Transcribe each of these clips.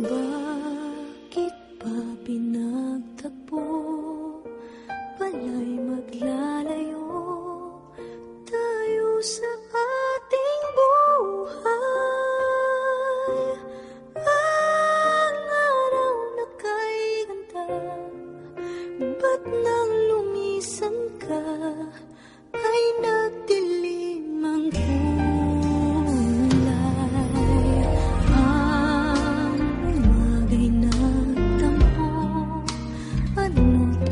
Bakit pa pinagtagpo? Pala'y maglalayo tayo sa ating buhay. Ang araw na kay ganda, ba't nang lumisan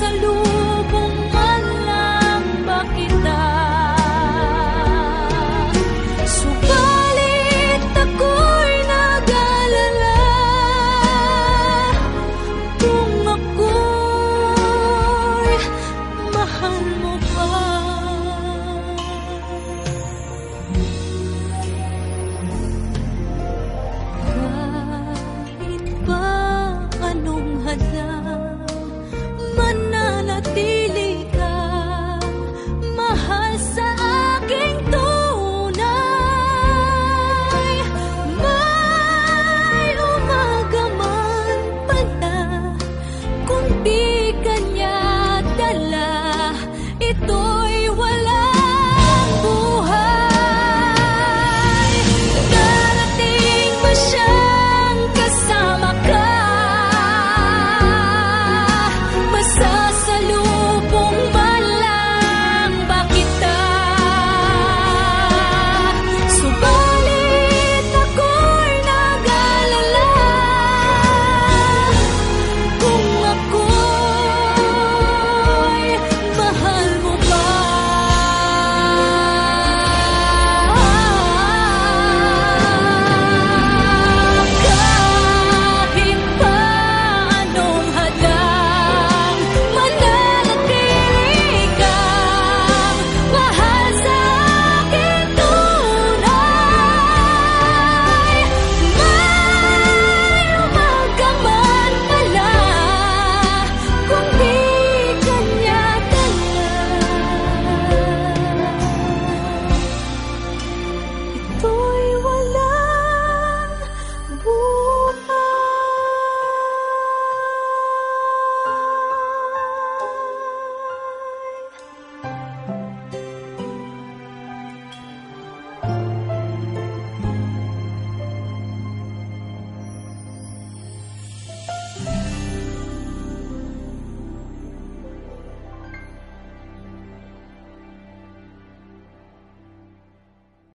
ang tanging